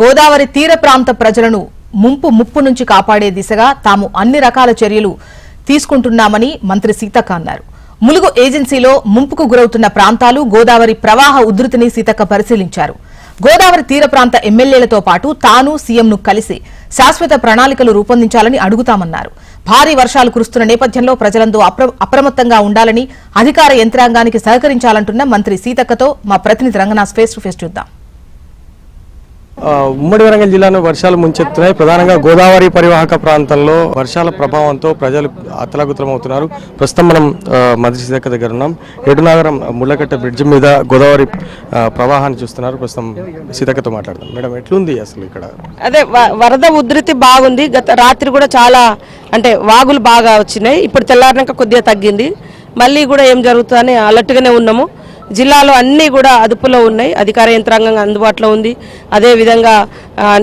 గోదావరి తీర ప్రాంత ప్రజలను ముంపు ముప్పు నుంచి కాపాడే దిశగా తాము అన్ని రకాల చర్యలు తీసుకుంటున్నామని మంత్రి సీతక్క అన్నారు. ములుగు ఏజెన్సీలో ముంపుకు గురవుతున్న ప్రాంతాలు గోదావరి ప్రవాహ ఉధృతిని సీతక్క పరిశీలించారు. గోదావరి తీర ప్రాంత ఎమ్మెల్యేలతో పాటు తాను సీఎంను కలిసి శాశ్వత ప్రణాళికలు రూపొందించాలని అడుగుతామన్నారు. భారీ వర్షాలు కురుస్తున్న నేపథ్యంలో ప్రజలందరూ అప్రమత్తంగా ఉండాలని అధికార యంత్రాంగానికి సహకరించాలంటున్న మంత్రి సీతక్కతో మా ప్రతినిధి రంగనాథ్ ఫేస్ టు ఫేస్ చూద్దాం. ఉమ్మడి వరంగల్ జిల్లాను వర్షాలు ముంచెత్తున్నాయి. ప్రధానంగా గోదావరి పరివాహక ప్రాంతంలో వర్షాల ప్రభావంతో ప్రజలు అతలాకుతలమవుతున్నారు. ప్రస్తుతం మనం ఆ, మంత్రి దగ్గర ఉన్నాం. ఏడునాగరం ముళ్ళకట్ట బ్రిడ్జ్ మీద గోదావరి ప్రవాహాన్ని చూస్తున్నారు. ప్రస్తుతం సీతక్కతో మాట్లాడదాం. మేడం ఎట్లుంది అసలు ఇక్కడ? అదే వరద ఉధృతి బాగుంది. గత రాత్రి కూడా చాలా అంటే వాగులు బాగా వచ్చినాయి. ఇప్పుడు తెల్లారినాక కొద్దిగా తగ్గింది. మళ్ళీ కూడా ఏం జరుగుతుందని అలర్ట్గానే ఉన్నాము. జిల్లాలో అన్నీ కూడా అదుపులో ఉన్నాయి. అధికార యంత్రాంగం అందుబాటులో ఉంది. అదేవిధంగా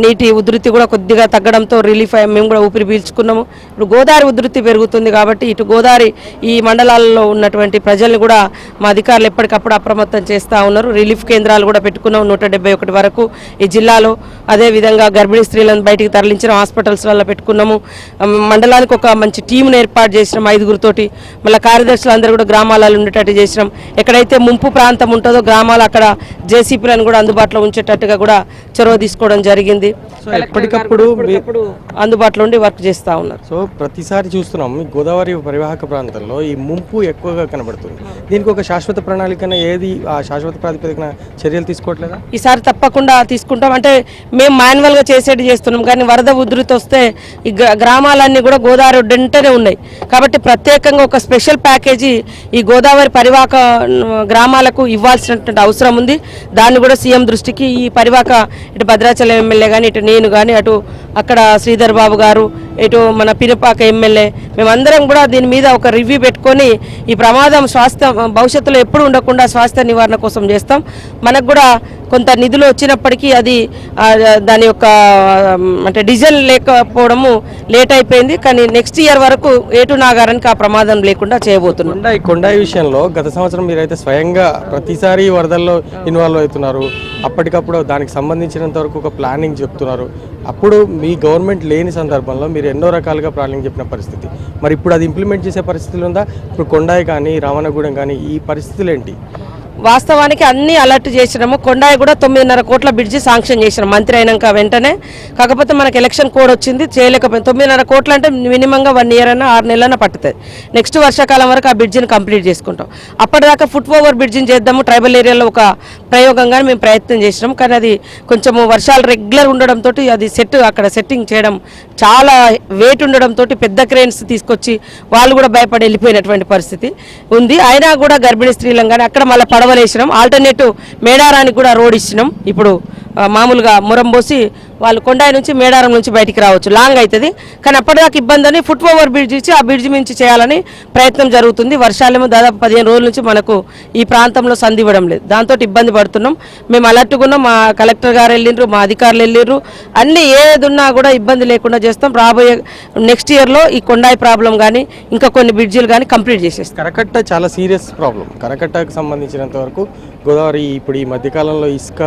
నీటి ఉధృతి కూడా కొద్దిగా తగ్గడంతో రిలీఫ్ అయ్యాం మేము కూడా ఊపిరి పీల్చుకున్నాము. ఇప్పుడు గోదావరి ఉధృతి పెరుగుతుంది కాబట్టి ఇటు గోదావరి ఈ మండలాల్లో ఉన్నటువంటి ప్రజల్ని కూడా మా అధికారులు ఎప్పటికప్పుడు అప్రమత్తం చేస్తూ ఉన్నారు. రిలీఫ్ కేంద్రాలు కూడా పెట్టుకున్నాం నూట ఒకటి వరకు ఈ జిల్లాలో. అదేవిధంగా గర్భిణీ స్త్రీలను బయటికి తరలించిన హాస్పిటల్స్ వల్ల పెట్టుకున్నాము. మండలానికి ఒక మంచి టీంను ఏర్పాటు చేసినాం. ఐదుగురితోటి. మళ్ళీ కార్యదర్శులు అందరూ కూడా గ్రామాలలో ఉండేటట్టు చేసినాం. ఎక్కడైతే ముంపు ప్రాంతం ఉంటుందో గ్రామాలు అక్కడ జేసీపీలను కూడా అందుబాటులో ఉంచేటట్టుగా కూడా చొరవ తీసుకోవడం జరిగింది. ఎప్పటికప్పుడు అందుబాటులో ఉండి వర్క్ చేస్తూ ఉన్నారు. సో ప్రతిసారి చూస్తున్నాం గోదావరి పరివాహక ప్రాంతంలో ఈ ముంపు ఎక్కువగా కనబడుతుంది. దీనికి ఒక శాశ్వత ప్రణాళికన ఏది ఆ శాశ్వత ప్రాతిపదికన చర్యలు తీసుకోవట్లేదా? ఈసారి తప్పకుండా తీసుకుంటాం. అంటే మేము మాన్యువల్గా చేసేది చేస్తున్నాం కానీ వరద ఉధృతి వస్తే ఈ గ్రా- గ్రామాలన్నీ కూడా గోదావరి వెంటనే ఉన్నాయి. కాబట్టి ప్రత్యేకంగా ఒక స్పెషల్ ప్యాకేజీ ఈ గోదావరి పరివాహక న, గ్రామాలకు ఇవ్వాల్సినటువంటి అవసరం ఉంది. దాన్ని కూడా సీఎం దృష్టికి ఈ పరివాక ఇటు భద్రాచలం ఎమ్మెల్యే కానీ ఇటు నేను కానీ అటు అక్కడ శ్రీధర్ బాబు గారు ఇటు మన పినపాక ఎమ్మెల్యే మేమందరం కూడా దీని మీద ఒక రివ్యూ పెట్టుకొని ఈ ప్రమాదం స్వాస్థ్య భవిష్యత్తులో ఎప్పుడు ఉండకుండా స్వాస్థ్య నివారణ కోసం చేస్తాం. మనకు కూడా కొంత నిధులు వచ్చినప్పటికీ అది దాని యొక్క అంటే డిజైన్ లేకపోవడము లేట్ అయిపోయింది. కానీ నెక్స్ట్ ఇయర్ వరకు ఏటు నాగారానికి ఆ ప్రమాదం లేకుండా చేయబోతున్నాం. కొండాయి కొండాయి విషయంలో గత సంవత్సరం మీరైతే స్వయంగా ప్రతిసారి వరదల్లో ఇన్వాల్వ్ అవుతున్నారు. అప్పటికప్పుడు దానికి సంబంధించినంత వరకు ఒక ప్లానింగ్ చెప్తున్నారు. అప్పుడు మీ గవర్నమెంట్ లేని సందర్భంలో మీరు ఎన్నో రకాలుగా ప్లానింగ్ చెప్పిన పరిస్థితి. మరి ఇప్పుడు అది ఇంప్లిమెంట్ చేసే పరిస్థితులు ఉందా? ఇప్పుడు కొండాయి కానీ రావణగూడెం కానీ ఈ పరిస్థితులు ఏంటి? వాస్తవానికి అన్ని అలర్ట్ చేసినాము. కొండాయి కూడా తొమ్మిదిన్నర కోట్ల బ్రిడ్జి శాంక్షన్ చేసినాం. మంత్రి అయినాక వెంటనే. కాకపోతే మనకి ఎలక్షన్ కోడ్ వచ్చింది చేయలేకపోయింది తొమ్మిదిన్నర కోట్లు అంటే మినిమంగా వన్ ఇయర్ అయినా ఆరు నెలలైనా పట్టుతుంది నెక్స్ట్ వర్షాకాలం వరకు ఆ బ్రిడ్జిని కంప్లీట్ చేసుకుంటాం. అప్పటిదాకా ఫుట్ ఓవర్ బ్రిడ్జిని చేద్దాము. ట్రైబల్ ఏరియాలో ఒక ప్రయోగంగా మేము ప్రయత్నం చేసినాం. కానీ అది కొంచెము వర్షాలు రెగ్యులర్ ఉండడంతో అది సెట్ అక్కడ సెట్టింగ్ చేయడం చాలా వెయిట్ ఉండడంతో పెద్ద క్రేన్స్ తీసుకొచ్చి వాళ్ళు కూడా భయపడి వెళ్ళిపోయినటువంటి పరిస్థితి ఉంది. అయినా కూడా గర్భిణీ స్త్రీలం కానీ అక్కడ మళ్ళీ వేసినాం ఆల్టర్నేటివ్ మేడారానికి కూడా రోడ్ ఇచ్చినాం. ఇప్పుడు మామూలుగా మురం పోసి వాళ్ళు కొండాయి నుంచి మేడారం నుంచి బయటికి రావచ్చు. లాంగ్ అవుతుంది కానీ అప్పటిదాకా ఇబ్బంది అని ఫుట్ ఓవర్ బ్రిడ్జ్ ఇచ్చి ఆ బ్రిడ్జ్ మించి చేయాలని ప్రయత్నం జరుగుతుంది. వర్షాలేమో దాదాపు పదిహేను రోజుల నుంచి మనకు ఈ ప్రాంతంలో సంధి ఇవ్వడం లేదు. దాంతో ఇబ్బంది పడుతున్నాం. మేము అలర్ట్గా మా కలెక్టర్ గారు వెళ్ళిండ్రు మా అధికారులు వెళ్ళిండ్రు. అన్ని ఏది ఉన్నా కూడా ఇబ్బంది లేకుండా చేస్తాం. రాబోయే నెక్స్ట్ ఇయర్లో ఈ కొండాయి ప్రాబ్లం కానీ ఇంకా కొన్ని బ్రిడ్జిలు కానీ కంప్లీట్ చేసేస్తాం. కరకట్ట చాలా సీరియస్ ప్రాబ్లం కరకట్టకు సంబంధించినంత వరకు గోదావరి ఇప్పుడు ఈ మధ్యకాలంలో ఇసుక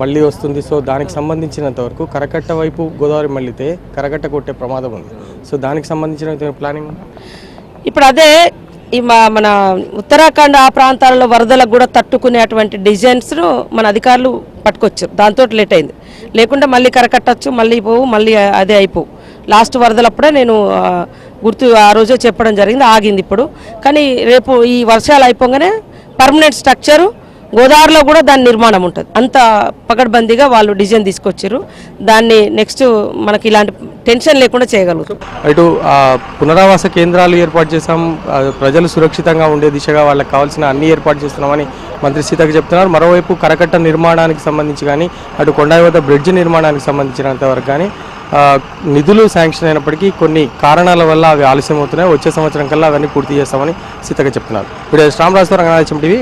మళ్ళీ వస్తుంది. సో దానికి సంబంధించినంత వరకు కరకట్ట వైపు గోదావరి మళ్ళీతే కరకట్ట కొట్టే ప్రమాదం ఉంది. సో దానికి సంబంధించిన ప్లానింగ్ ఇప్పుడు అదే ఈ మన ఉత్తరాఖండ్ ఆ ప్రాంతాలలో వరదలకు కూడా తట్టుకునేటువంటి డిజైన్స్ను మన అధికారులు పట్టుకొచ్చారు. దాంతో లేట్ అయింది. లేకుండా మళ్ళీ కరకట్టచ్చు మళ్ళీ పోవు మళ్ళీ అదే అయిపోవు. లాస్ట్ వరదలప్పుడే నేను గుర్తు ఆ రోజే చెప్పడం జరిగింది ఆగింది ఇప్పుడు. కానీ రేపు ఈ వర్షాలు అయిపోగానే పర్మనెంట్ స్ట్రక్చరు గోదావరిలో కూడా దాని నిర్మాణం ఉంటుంది. అంత పకడ్బందీగా వాళ్ళు డిజైన్ తీసుకొచ్చారు. దాన్ని నెక్స్ట్ మనకి ఇలాంటి టెన్షన్ లేకుండా చేయగలుగుతాం. ఇటు పునరావాస కేంద్రాలు ఏర్పాటు చేసాం ప్రజలు సురక్షితంగా ఉండే దిశగా వాళ్ళకి కావాల్సిన అన్ని ఏర్పాటు చేస్తున్నామని మంత్రి సీతకు చెప్తున్నారు. మరోవైపు కరకట్ట నిర్మాణానికి సంబంధించి కానీ అటు కొండాయి వద్ద బ్రిడ్జ్ నిర్మాణానికి సంబంధించినంత వరకు కానీ నిధులు శాంక్షన్ అయినప్పటికీ కొన్ని కారణాల వల్ల అవి ఆలస్యం అవుతున్నాయి వచ్చే సంవత్సరం కల్లా అవన్నీ పూర్తి చేస్తామని సీతక చెప్తున్నారు. ఇప్పుడు శ్రామరాజు రంగనాథం టీవీ.